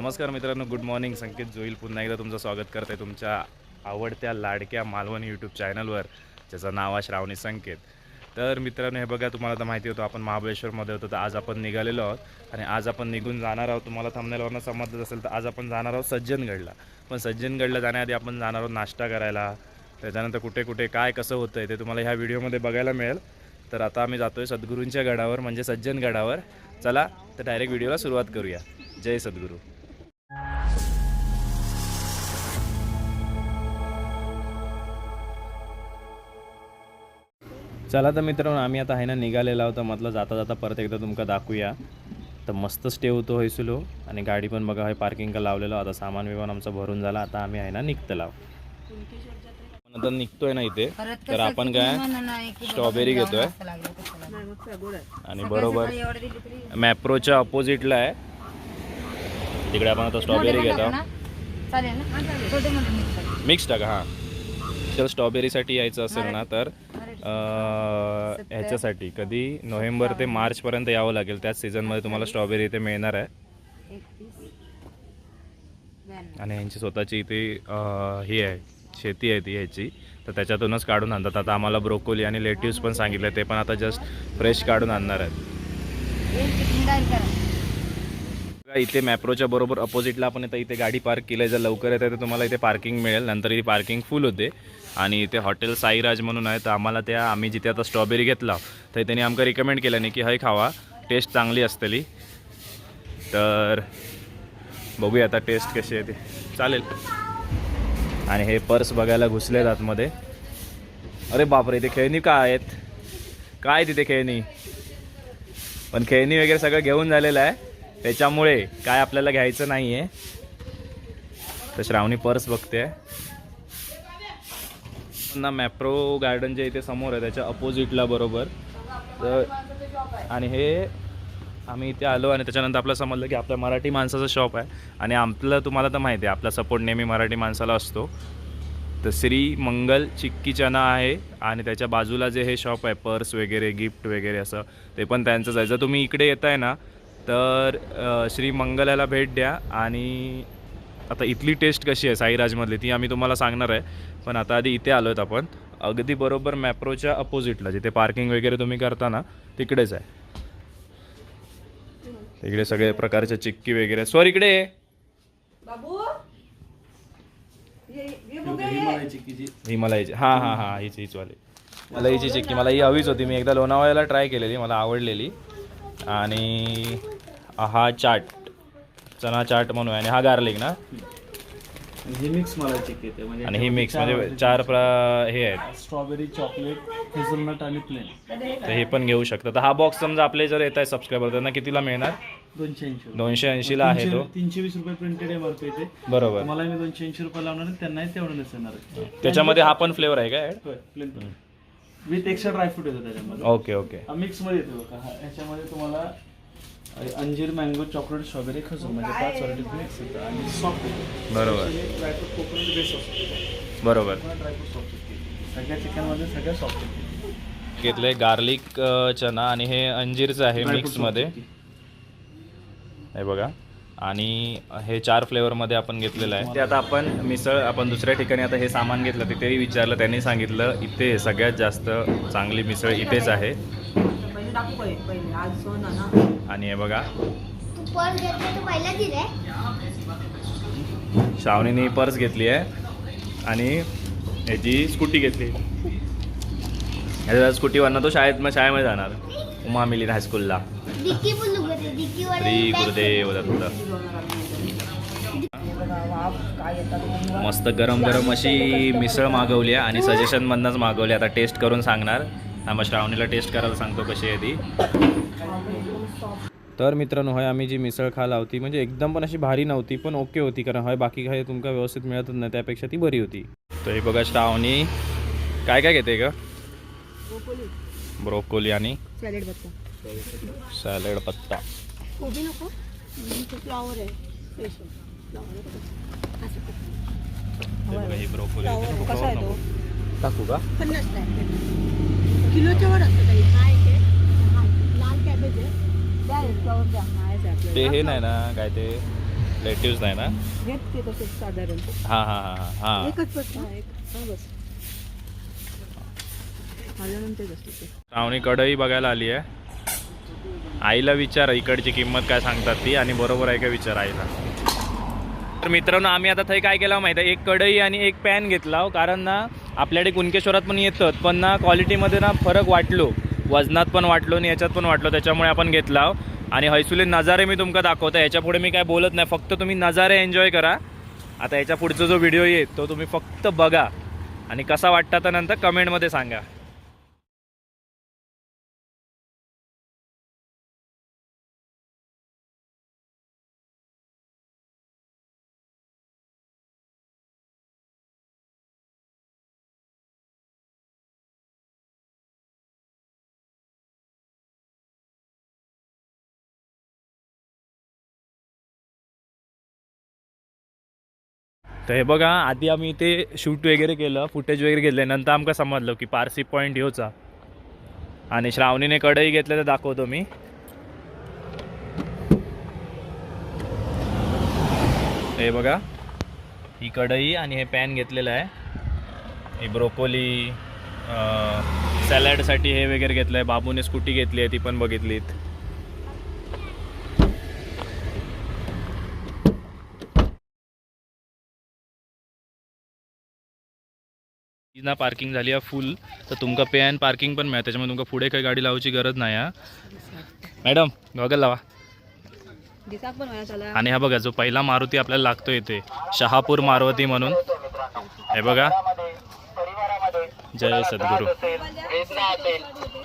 नमस्कार मित्रांनो good morning संकेत जोईल पुन्हा एकदा तुमचं स्वागत करत आहे तुमच्या आवडत्या लाडक्या मालवणी यूट्यूब चॅनलवर ज्याचं नाव आहे श्रावणी संकेत. तर मित्रांनो हे बघा तुम्हाला तर माहिती होतं आपण महाबळेश्वरमध्ये होतो तर आज आपण निघालेलो आहोत. आणि आज आपण निघून जाणार आहोत तुम्हाला थांबण्यावरनं समजत असेल तर आज आपण जाणार आहोत सज्जनगडला. पण सज्जनगडला जाण्याआधी आपण जाणार आहोत नाश्ता करायला. त्याच्यानंतर कुठे कुठे काय कसं होतं आहे ते तुम्हाला ह्या व्हिडिओमध्ये बघायला मिळेल. तर आता आम्ही जातोय सद्गुरूंच्या गडावर म्हणजे सज्जनगडावर. चला तर डायरेक्ट व्हिडिओला सुरुवात करूया. जय सद्गुरू. चला तर मित्रांनो आम्ही आता आहे ना निघालेलो तर म्हटलं जाता जाता परत एकदा तुमका दाखवूया. तर मस्त स्टे होतो होयसुलो. आणि गाडी पण बघा हे पार्किंग का लावलेलो. आता सामान विमान आमचं भरून झाला. आता आम्ही आहे ना निघतो लाव आता निघतोय ना इथे. तर आपण काय स्ट्रॉबेरी घेतोय. आणि बरोबर मॅप्रोच्या अपोजिटला आहे. तिकडे आपण आता स्ट्रॉबेरी घेतो. मिक्स टाका हां. तर स्ट्रॉबेरीसाठी यायचं असेल ना तर ह्याच्यासाठी कधी नोव्हेंबर ते मार्चपर्यंत यावं लागेल. त्याच सीझनमध्ये तुम्हाला स्ट्रॉबेरी इथे मिळणार आहे. आणि यांची स्वतःची इथे ही आहे शेती आहे ती ह्याची. तर त्याच्यातूनच काढून आणतात. आता आम्हाला ब्रोकोली आणि लेट्यूस पण सांगितलं ते पण आता जस्ट फ्रेश काढून आणणार आहेत. इथे मॅप्रोच्या बरोबर अपोजिटला आपण आता इथे गाडी पार्क केली जर लवकर येते तर तुम्हाला इथे पार्किंग मिळेल. नंतर ही पार्किंग फुल होते. आणि इथे हॉटेल साईराज म्हणून आहे तर आम्हाला त्या आम्ही जिथे आता स्ट्रॉबेरी घेतला तर त्यांनी आमकां रिकमेंड केलं नाही की हय खावा. टेस्ट चांगली असतली. तर बघूया आता टेस्ट कशी आहे ती. चालेल. आणि हे पर्स बघायला घुसले आतमध्ये. अरे बापरे इथे खेळणी काय आहेत? काय तिथे खेळणी? पण खेळणी वगैरे सगळं घेऊन झालेलं आहे. त्याच्यामुळे काय आपल्याला घ्यायचं नाही आहे तर श्रावणी पर्स बघते. ना मॅप्रो गार्डन जे इथे समोर आहे त्याच्या अपोजिटला बरोबर. तर आणि हे आम्ही इथे आलो आणि त्याच्यानंतर आपलं समजलं की आपल्या मराठी माणसाचं शॉप आहे. आणि आपलं तुम्हाला तर माहिती आहे आपला सपोर्ट नेहमी मराठी माणसाला असतो. तर श्री मंगल चिक्की चना आहे आणि त्याच्या बाजूला जे हे शॉप आहे पर्स वगैरे गिफ्ट वगैरे असं ते पण त्यांचंच आहे. जर तुम्ही इकडे येत आहे ना तर अ, श्री मंगलाला भेट द्या. आणि आता इथली टेस्ट कशी आहे साईराजमधली ती आम्ही तुम्हाला सांगणार आहे. पण आता आधी इथे आलो आहेत आपण. अगदी बरोबर मॅप्रोच्या अपोजिटला जिथे पार्किंग वगैरे तुम्ही करता ना तिकडेच आहे. इकडे सगळे प्रकारचे चिक्की वगैरे. स्वर इकडे ये. हिमालयाची हां हां हां हीच हीच वाली. मला हिची चिक्की. मला ही हवीच होती. मी एकदा लोणावळ्याला ट्राय केलेली. मला आवडलेली. आणि हा चाट. चना चाट म्हणून आहे. आणि हा गार्लिक ना? आणि हे मिक्स मला चिक येते म्हणजे आणि ही मिक्स म्हणजे चार प्र हे आहेत. स्ट्रॉबेरी चॉकलेट हेझलनट आणि प्लेन तर हे पण घेऊ शकता. तर हा बॉक्स समजा आपले जर येत आहे सबस्क्रायबर त्यांना कितीला मिळणार? दोनशे ऐंशी दोनशे ऐंशीला आहे तो. तीनशे वीस रुपये प्रिंटेड एम आर येते बरोबर. मला मी दोनशे ऐंशी रुपये लावणार आहे त्यांनाही तेवढं आहे. त्याच्यामध्ये हा पण फ्लेवर आहे का होय प्लेन विथ एक्स्ट्रा ड्रायफ्रूट येतो त्याच्यामध्ये. ओके ओके हा मिक्समध्ये येतो बघा. हा ह्याच्यामध्ये तुम्हाला अंजीर मँगो चॉकलेट स्ट्रॉबेरी खजूर म्हणजे पाच व्हरायटीज मिक्स येतं. आणि सॉफ्ट बरोबर. ड्रायफ्रूट कोकोनट बेस असतो बरोबर. ड्रायफ्रूट सॉफ्ट सगळ्या चिकनमध्ये सगळ्या सॉफ्ट घेतलंय गार्लिक चना आणि हे अंजीरचं आहे मिक्समध्ये. हे बघा. आणि हे चार फ्लेवरमध्ये आपण घेतलेलं आहे. ते आता आपण मिसळ आपण दुसऱ्या ठिकाणी आता हे सामान घेतलं तिथेही विचारलं त्यांनी सांगितलं इथे सगळ्यात जास्त चांगली मिसळ इथेच आहे. तू पर्स घेतलं तू पहिला दिले श्रावणीने पर्स घेतली आहे. आणि ह्याची स्कूटी घेतली. ह्याच्या स्कूटीवरनं तो शाळेत मग शाळेमध्ये जाणार. उमा मिलिन हायस्कूलला. श्री गुरुदेव दत्त. मस्त गरम गरम अशी मिसळ मागवली आहे आणि सजेशनमधनंच मागवली आता टेस्ट करून सांगणार. आम्हाला श्रावणीला टेस्ट करायला सांगतो कशी आहे ती. तर मित्रांनो हय आम्ही जी मिसळ खाला होती म्हणजे एकदम पण अशी भारी नव्हती पण ओके होती कारण हय बाकी काही तुमका व्यवस्थित मिळतच नाही त्यापेक्षा ती बरी होती. तर हे बघा श्रावणी काय काय घेते का ब्रोकोली. आणि सॅलेड बघतो सॅलड पत्ता. कोबी नको फ्लॉवर आहे हे ही ब्रोकोली टाकू का? पन्नास किलोच्या वर असतं लाल कॅबेज आहे. हा. ते हे नाही ना काय ते लेटिव्स नाही ना? घेत ते साधारण. हां हां हां हां हां. एकच बस हा हा बस. श्रावणी कढई बघायला आली आहे. आईला विचार इकडची किंमत काय सांगतात ती आणि बरोबर आहे का विचार आईला? तर मित्रांनो आम्ही आता थंय काय केलं माहिती आहे? एक कढई आणि एक पॅन घेतला हो, कारण ना आपल्याकडे कुणकेश्वरात पण येतात पण ना क्वालिटीमध्ये ना फरक वाटलो. वजनात पण वाटलो आणि याच्यात पण वाटलो त्याच्यामुळे आपण घेतला आणि हैसुले नजारे मी तुमका दाखवतो याच्यापुढे मी काय बोलत नाही फक्त तुम्ही नजारे एन्जॉय करा. आता याच्या पुढचा जो व्हिडिओ येईल तो तुम्ही फक्त बघा. आणि कसा वाटता तर नंतर कमेंटमध्ये सांगा. तर हे बघा आधी आम्ही इथे शूट वगैरे केलं फुटेज वगैरे घेतले नंतर आमका समजलं की पारसी पॉईंट ह्योचा आणि श्रावणीने कढई घेतलं तर दाखवतो मी. हे बघा ही कढई आणि हे पॅन घेतलेलं आहे. ही ब्रोकोली सॅलडसाठी हे वगैरे घेतलं आहे बाबूने स्कूटी घेतली आहे ती पण बघितलीत. ना पार्किंग झाली आहे फुल तर तुमका पे अँड पार्किंग पण मिळेल. त्याच्यामुळे तुमका पुढे काही गाडी लावायची गरज नाही हा. मॅडम गॉगल लावा. आणि हा बघा जो पहिला मारुती आपल्याला लागतो इथे शहापूर मारुती म्हणून. हे बघा. जय सद्गुरू.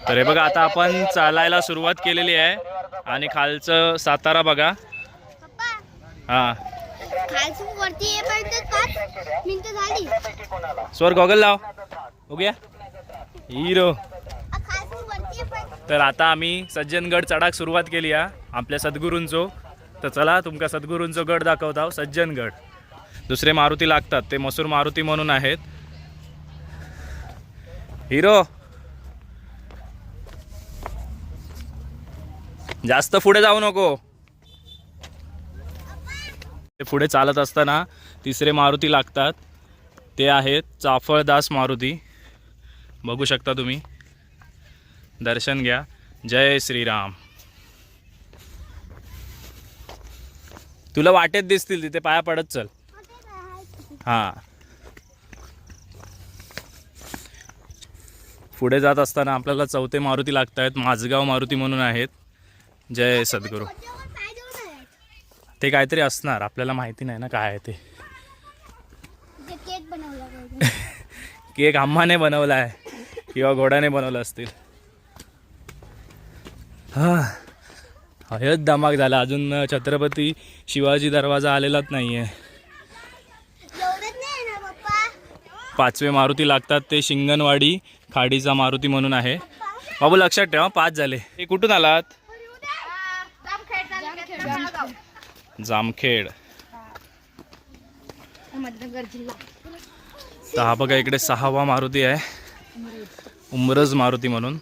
तर हे बघा आता आपण चालायला सुरुवात केलेली आहे. आणि खालचं सातारा बघा. हां. खालसून वरती येईपर्यंत पाच मिनिटं झाली. स्वर गॉगल लाव. बघूया हिरो. खालसून वरती येईपर्यंत तर आता आम्ही सज्जनगड चढाक सुरुवात केली आहे आपल्या सद्गुरूंचो. तर चला तुमका सद्गुरूंचो गड दाखवत आहो सज्जनगड. दुसरे मारुती लागतात. ते मसूर मारुती म्हणून आहेत. हिरो. जास्त पुढे जाऊ नको. ते पुढे चालत असताना तिसरे मारुती लागतात. ते आहेत चाफळदास मारुती. बघू शकता तुम्ही. दर्शन घ्या. जय श्रीराम. तुला वाटेत दिसतील तिथे पाया पडत चल. हां. पुढे जात असताना आपल्याला चौथे मारुती लागत आहेत माझगाव मारुती म्हणून आहेत. जय सद्गुरू वरच्यावर पाय देऊन आहे. ते काहीतरी असणार आपल्याला माहिती नाही ना काय आहे ते. केक बनवला. केक आम्हाने बनवला आहे किंवा घोड्याने बनवलं असतील. हा. हयच धमाक झाला अजून छत्रपती शिवाजी दरवाजा आलेलाच नाही आहे पाचवे मारुती लागतात ते शिंगणवाडी खाडीचा मारुती म्हणून आहे. बाबू लक्षात ठेवा पाच झाले. हे कुठून आलात? जामखेड. तर हा बघा इकडे सहावा मारुती आहे. उमरज मारुती म्हणून.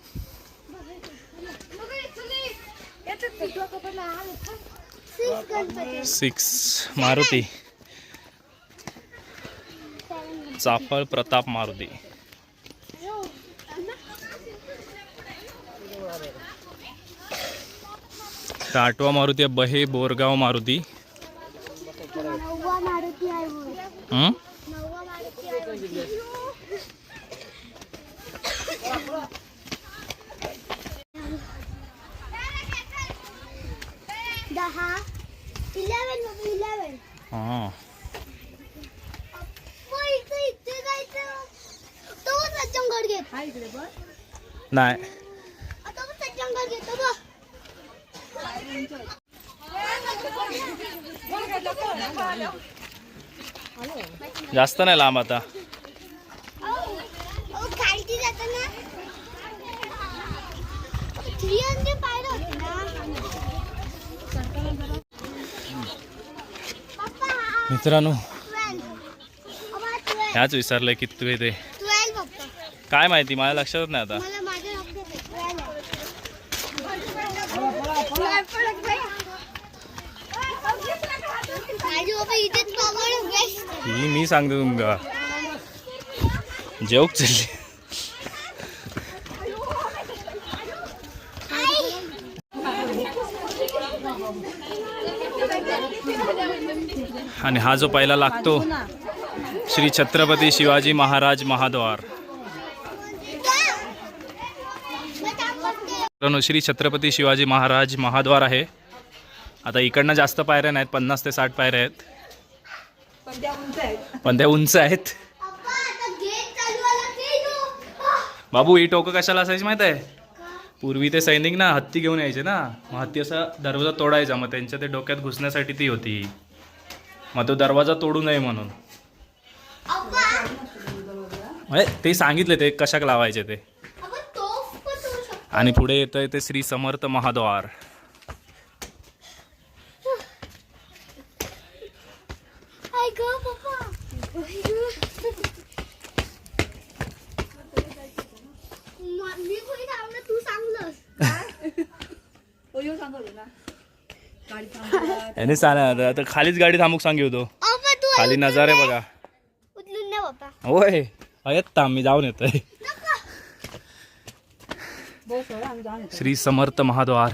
सिक्स मारुती. चाफळ प्रताप मारुती. तर आठवा मारुती आहे बहे बोरगाव मारुती. हं? दहा. इलेवन इलेवन हां. इथं जायचं. तो हा नाही आता पण सज्जनगड घेतो बघ जास्त नाही लांब आता. मित्रांनो ह्याच विसरलंय किती आहे ते काय माहिती मला लक्षात नाही आता मला माझ्या लक्षात आहे ट्वेल्व ही मी सांगतो तुमका. जेवक चालली. आणि हा जो पहिला लागतो श्री छत्रपती शिवाजी महाराज महाद्वार. श्री छत्रपती शिवाजी महाराज महाद्वार आहे. आता इकडनं जास्त पायऱ्या नाहीत पन्नास ते साठ पायऱ्या आहेत. पण त्या उंच आहेत! बाबू ही टोकं कशाला असायची माहीत आहे? पूर्वी ते सैनिक ना हत्ती घेऊन यायचे ना. मग हत्ती असा दरवाजा तोडायचा मग त्यांच्या ते डोक्यात घुसण्यासाठी ती होती. मग तो दरवाजा तोडू नये म्हणून. म्हणजे ते सांगितले ते कशाक लावायचे ते. आणि पुढे येतंय ते श्री समर्थ महाद्वार हाय ग पप्पा म- कोणी थांबलं तू सांगलंस याने सांग आता खालीच गाडी थांबूक सांगितलं होतो तू. खाली नजारे बघा. उचलून होय थांब मी जाऊन येतोय. श्री समर्थ महाद्वार.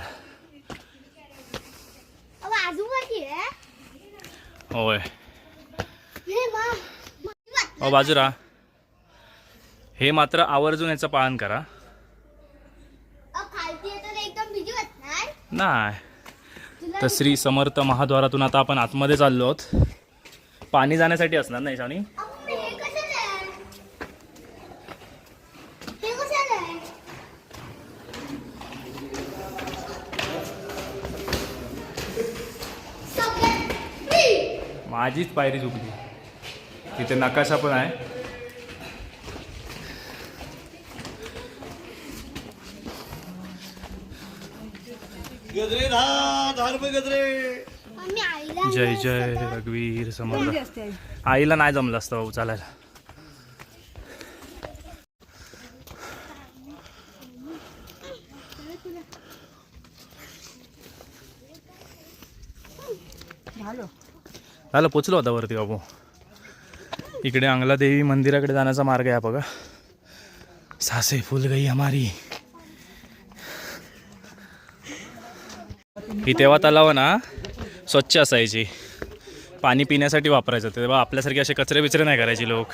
अब आजूबाजी आहे? होय. माझी बात. हो बाजूरा हे मात्र आवर्जून याचं पालन करा. नाही. तर श्री समर्थ महाद्वारातून आता आपण आतमध्ये चाललो आहोत. पाणी जाण्यासाठी असणार नाही free. माझीच पायरी चुकली तिथे नकाशा पण आहे. जय जय रघुवीर समर्थ. आईला नाही जमलं असतं भाऊ चालायला. झालं. पोचलो होता वरती बाबू. इकडे अंगलादेवी मंदिराकडे जाण्याचा मार्ग आहे बघा. सासे फुल गई हमारी. ही तेव्हा तलाव ना स्वच्छ असायची. पाणी पिण्यासाठी वापरायचं. तेव्हा आपल्यासारखे असे कचरे बिचरे नाही करायचे लोक.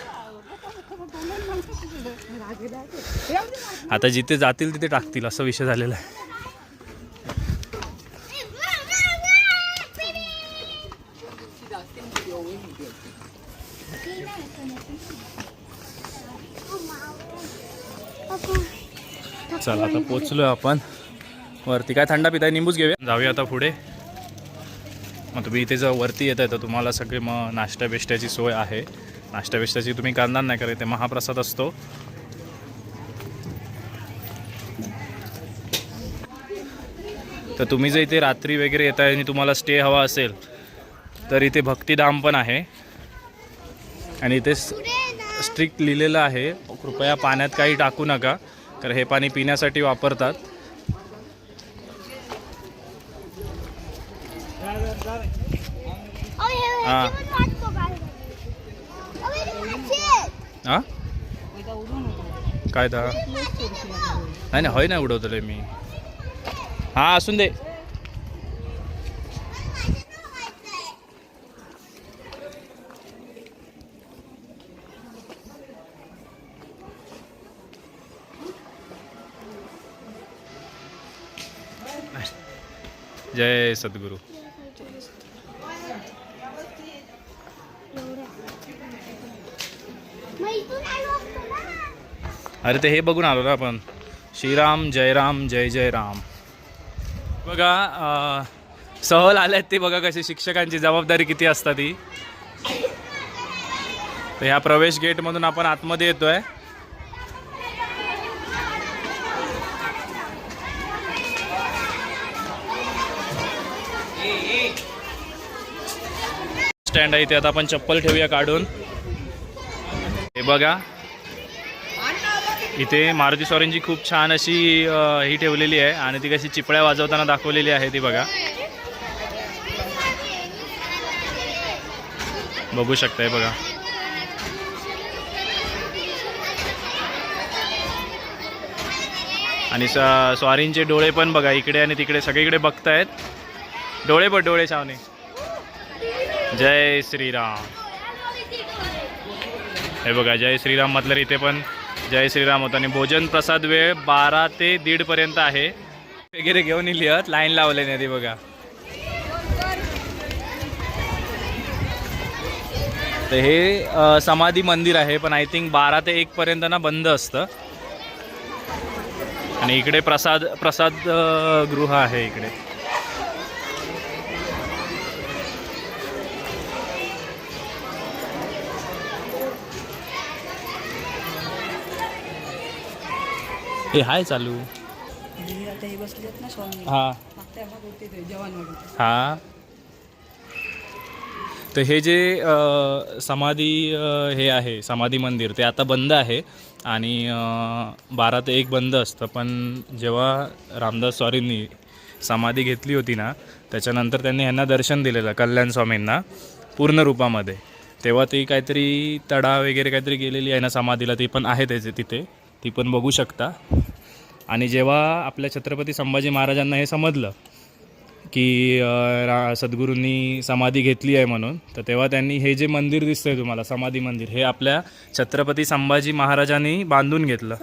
आता जिथे जातील तिथे टाकतील असा विषय झालेला आहे. चला आता पोचलो आपण. वरती काय थंडा पिताय? निंबूच घेऊया. जाऊया आता पुढे. मग तुम्ही इथे जर वरती येत आहे तर तुम्हाला सगळे मग नाश्ता बिष्ट्याची सोय आहे. नाश्ता बिष्ट्याची तुम्ही करणार नाही कारण इथे महाप्रसाद असतो. तर तुम्ही जर इथे रात्री वगैरे येत आहे आणि तुम्हाला स्टे हवा असेल तर इथे भक्तिधाम पण आहे. आणि इथे स्ट्रिक्ट लिहिलेलं आहे कृपया पाण्यात काही टाकू नका. कारण हे पाणी पिण्यासाठी वापरतात. हे- काय तर नाही नाही होय नाही उडवतले मी. हां असून दे. जय सद्गुरू. अरे ते हे बघून आलो ना आपण. श्रीराम जयराम जय जय राम बघा सहल आल्यात ते बघा कशी शिक्षकांची जबाबदारी किती असतात ती. तर ह्या प्रवेश गेटमधून आपण आतमध्ये येतोय. स्टँड आहे इथे. आता आपण चप्पल ठेवूया काढून. हे बघा. इथे मारुती सॉरेंची खूप छान अशी ही ठेवलेली आहे आणि ती कशी चिपळ्या वाजवताना दाखवलेली आहे ती बघा. बघू शकताय बघा. आणि स स्वारींचे डोळे पण बघा इकडे आणि तिकडे सगळीकडे बघतायत. डोळे पण डोळे छावणे. जय श्रीराम. हे बघा जय श्रीराम म्हटलं इथे पण. जय श्रीराम होतं. आणि भोजन प्रसाद वेळ बारा ते दीडपर्यंत आहे. वगैरे घेऊन लिहत लाईन लावले नाही ते बघा. तर हे समाधी मंदिर आहे पण आय थिंक बारा ते एक पर्यंत ना बंद असतं. आणि इकडे प्रसाद प्रसाद गृह आहे इकडे. हे हाय चालू. हे तर हे जे समाधी हे आहे समाधी मंदिर ते आता बंद आहे. आणि बारा ते एक बंद असतं पण जेव्हा रामदास स्वारींनी समाधी घेतली होती ना त्याच्यानंतर त्यांनी ह्यांना दर्शन दिलेलं कल्याण स्वामींना पूर्ण रूपामध्ये. तेव्हा ती काहीतरी तडा वगैरे काहीतरी गेलेली आहे ना समाधीला ती पण आहे त्याचे तिथे. ती पण बघू शकता. आणि जेव्हा आपल्या छत्रपती संभाजी महाराजांना हे समजलं की रा सद्गुरूंनी समाधी घेतली आहे म्हणून तर तेव्हा त्यांनी हे जे मंदिर दिसतंय तुम्हाला समाधी मंदिर हे आपल्या छत्रपती संभाजी महाराजांनी बांधून घेतलं.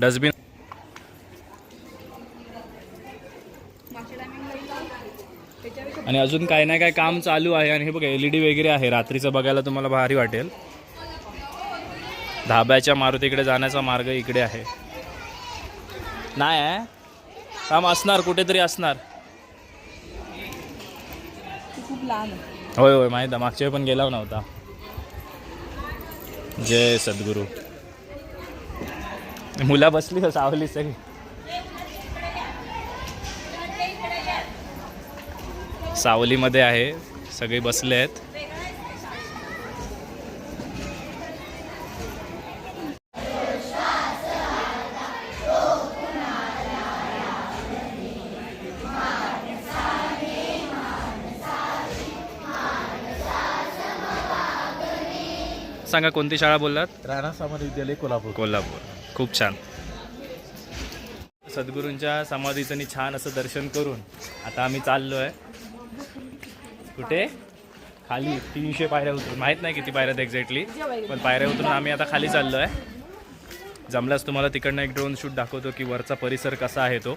डस्टबिन आणि अजून काही ना काही काम चालू आहे. आणि हे बघा एल ई डी वगैरे आहे. रात्रीचं बघायला तुम्हाला भारी वाटेल. धाब्याच्या मारुतीकडे जाण्याचा मार्ग इकडे आहे. नाही आहे? काम असणार कुठेतरी असणार. खूप लहान होय होय माहीत मागच्या पण गेला नव्हता. जय सद्गुरू. मुला बसली सावली सगळी. सावलीमध्ये आहे. सगळे बसले आहेत. सांगा कोणती शाळा बोललात? राणा सामान्य विद्यालय कोल्हापूर. कोल्हापूर. खूप छान. सद्गुरूंच्या समाधीचं छान असं दर्शन करून आता आम्ही चाललो आहे कुठे? खाली. तीनशे पायऱ्या उतरून. माहीत नाही किती पायऱ्यात एक्झॅक्टली पण पायऱ्या उतरून आम्ही आता खाली चाललो आहे जमल्यास तुम्हाला तिकडनं एक ड्रोन शूट दाखवतो की वरचा परिसर कसा आहे तो.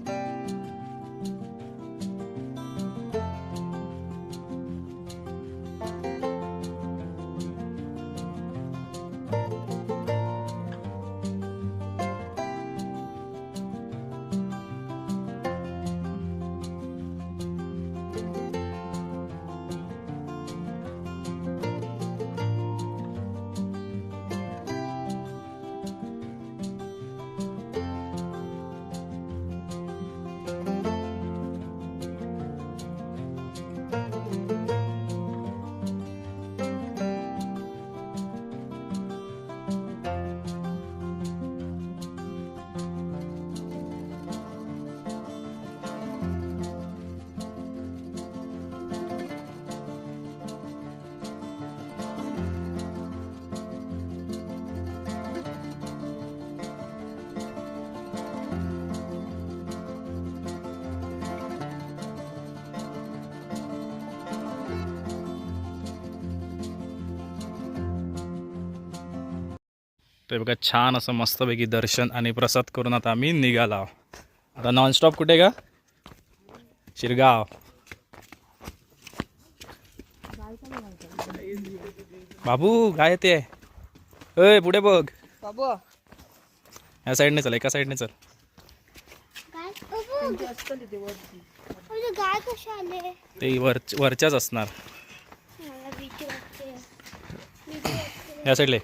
ते बघा छान असं मस्तपैकी दर्शन आणि प्रसाद करून आता आम्ही निघाला आता नॉनस्टॉप कुठे का शिरगाव. बाबू काय ते? अय पुढे बघ. बाबू. या साईडने चल एका साईडने चल. ते वर वरच्याच असणार. मला भीती वाटते भीती वाटते. या साईडले.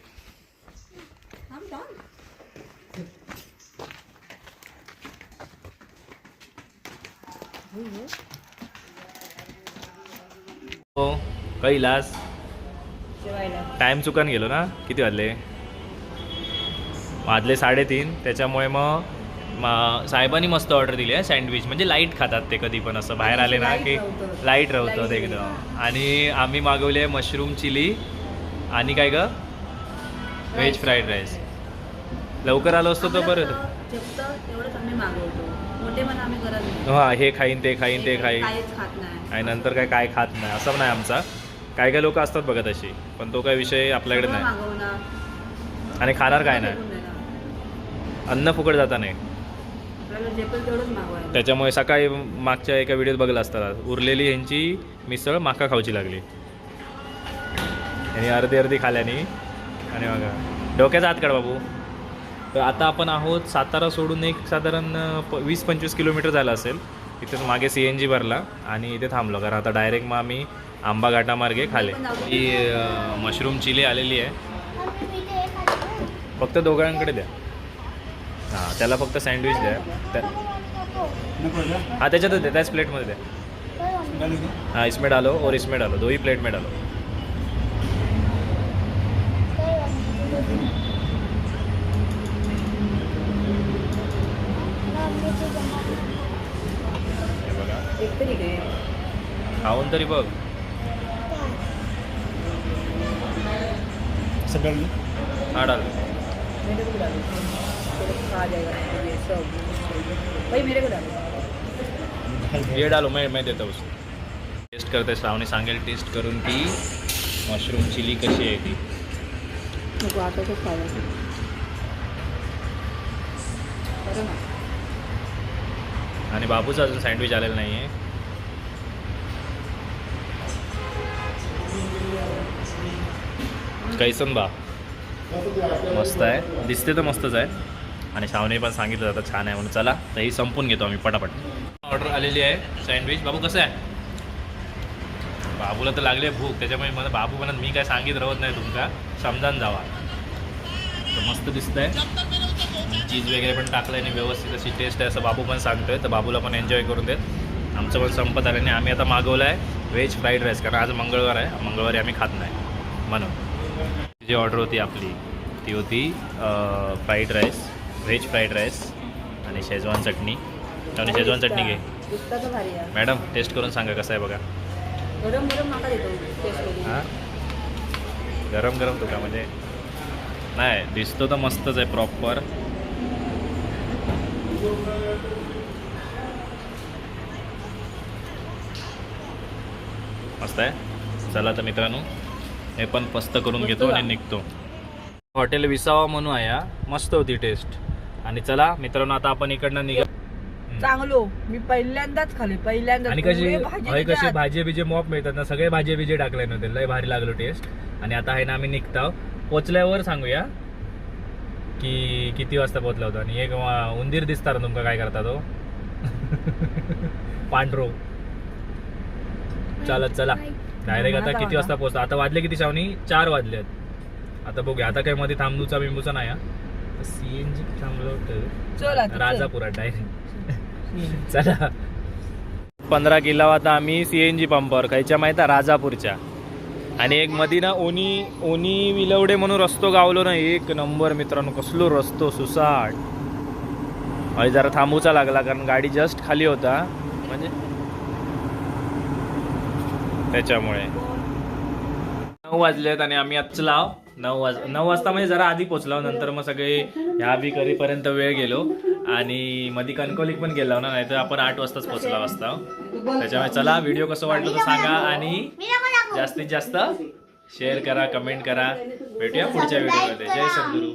जेवायला टाईम चुकन गेलो ना? किती वाजले? वाजले साडेतीन. त्याच्यामुळे मग म- साहेबांनी मस्त ऑर्डर दिली आहे सँडविच म्हणजे लाइट खातात ते कधी पण असं. बाहेर आले ना की. लाइट राहतं एकदम. आणि आम्ही मागवले मशरूम चिली आणि काय ग? व्हेज फ्राईड राईस लवकर आलो असतो तर बरं. हा हे खाईन ते खाईन ते खाईन. आणि नंतर काय काय खात नाही. असं नाही आमचा. काय काय लोक असतात बघा तशी पण तो काय विषय आपल्याकडे नाही. आणि खाणार काय नाही. अन्न फुकट जाता नाही. त्याच्यामुळे सकाळी मागच्या एका व्हिडिओत बघलं असतात उरलेली ह्यांची मिसळ माका खाऊची लागली. आणि अर्धी अर्धी खाल्यानी आणि बघा डोक्याचा हात काढ बाबू. तर आता आपण आहोत सातारा सोडून एक साधारण प वीस पंचवीस किलोमीटर झालं असेल. तिथेच मागे सी एन जी भरला आणि इथे थांबलो कारण आता डायरेक्ट मग आम्ही आंबा घाटामार्गे खाले ही मशरूम चिली आलेली आहे. फक्त दोघांकडे द्या हां त्याला फक्त सँडविच द्या त्या? हां त्याच्यातच द्या त्याच प्लेटमध्ये द्या? हाँ इसमें डालो और इसमें डालो दो ही प्लेट में डालो बरं मम्मी. मम्मी ते जमा. हे बघा एक तरी घे खाऊन तरी बघ. का? हा डाल. मेरे को डालो. तेरे को खा जाएगा ये सब. भाई मेरे को डालो. घाल घाल. ये डालो मैं मैं देता हूँ उसको. टेस्ट करते श्रावणी सांगेल टेस्ट करून की मशरूम चिली कशी आहे ती? नको आता तो खावा. आणि बाबूचं अजून सँडविच आलेलं नाही आहे कैसन बा. मस्त आहे. दिसते तर मस्तच आहे. आणि श्रावणी पण सांगितलं जातं छान आहे म्हणून. चला तर ही संपून घेतो आम्ही पटापट. ऑर्डर आलेली आहे सँडविच. बाबू कसं आहे? बाबूला तर लागली आहे भूक. त्याच्यामुळे मला बाबू म्हणत मी काय सांगित राहत नाही तुमका. समजान जावा. तर मस्त दिसतंय. चीज वगैरे पण टाकलं आणि व्यवस्थित अशी टेस्ट आहे असं बाबू पण सांगतोय तर बाबूला पण एन्जॉय करून देत. आमचं पण संपत आलं आणि आम्ही आता मागवलं आहे व्हेज फ्राईड राईस कारण आज मंगळवार आहे मंगळवारी आम्ही खात नाही. म्हणून. जी ऑर्डर होती आपली ती होती fried rice veg fried rice आणि शेजवान चटणी. आणि शेजवान चटणी घे. आहे. मॅडम टेस्ट करून सांगा कसं आहे बघा. गरम गरम हां? गरम गरम तुका म्हणजे. नाही दिसतो तर मस्तच आहे प्रॉपर मस्त आहे. चला तर मित्रांनो हे पण पस्त करून घेतो? आणि निघतो. हॉटेल विसावा म्हणून आहे. मस्त होती टेस्ट. आणि चला मित्रांनो आता आपण इकडनं निघा चांगलो. मी पहिल्यांदाच खाल्ले. पहिल्यांदाच आणि कशी हय त्याच्यात. भाजी बिजे मॉप मिळतात ना सगळे भाजी बिजे टाकले नव्हते. लय भारी लागलो टेस्ट. आणि आता आहे ना आम्ही निघताव पोचल्यावर सांगूया. की किती वाजता पोचला होता? आणि एक उंदीर दिसता ना तुमका काय करता तो? पांढरो. चालत चला. डायरेक्ट आता किती वाजता पोहोचता आता वाजले किती शावनी चार वाजले आता बघूया. आता काही मध्ये थांबूचा बिंबूचा नाही सीएनजी थांबलो. राजापुरात डायरेक्ट चला. पंधरा किलो आता आम्ही सी एन जी पंपावर खायच्या माहिती आहे? राजापूरच्या. आणि एक मधी ना ओनी ओनी विलवडे म्हणून रस्तो गावलो ना एक नंबर मित्रांनो कसलो रस्तो सुसाट. आणि जरा थांबूचा लागला कारण गाडी जस्ट खाली होता. म्हणजे त्याच्यामुळे. नऊ वाजलेत आणि आम्ही आज लाव. नऊ वाज नऊ वाजता म्हणजे जरा आधी पोचलो नंतर मग सगळे ह्या बी करीपर्यंत वेळ गेलो. आणि मध्ये कणकवलीत पण गेलो ना नाहीतर आपण आठ वाजताच पोचला असता त्याच्यामुळे चला व्हिडिओ कसं वाटलं तर सांगा आणि जास्तीत जास्त शेअर करा कमेंट करा. भेटूया पुढच्या व्हिडिओमध्ये जय सद्गुरू.